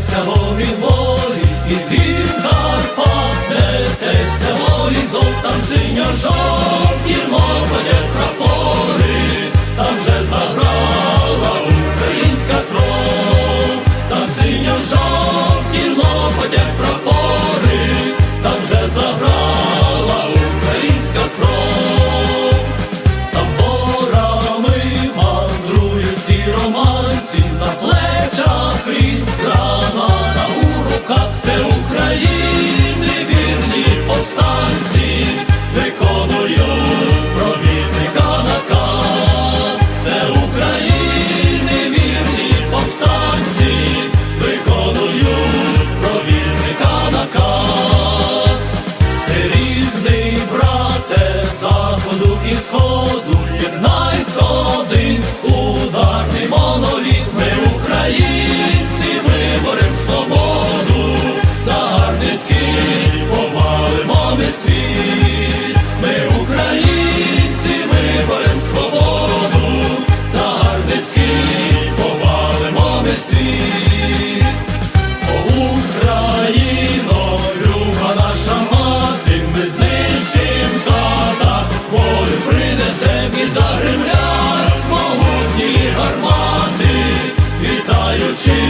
несеться гомін волі, і з гір Карпат несеться волі, золотам синьо жовтим нас один ударний моноліт, ми українці виборем свободу, за Гарницький схід повалимо ми світ, ми українці виборем свободу, за гарний схід повалимо ми світ. Virgin.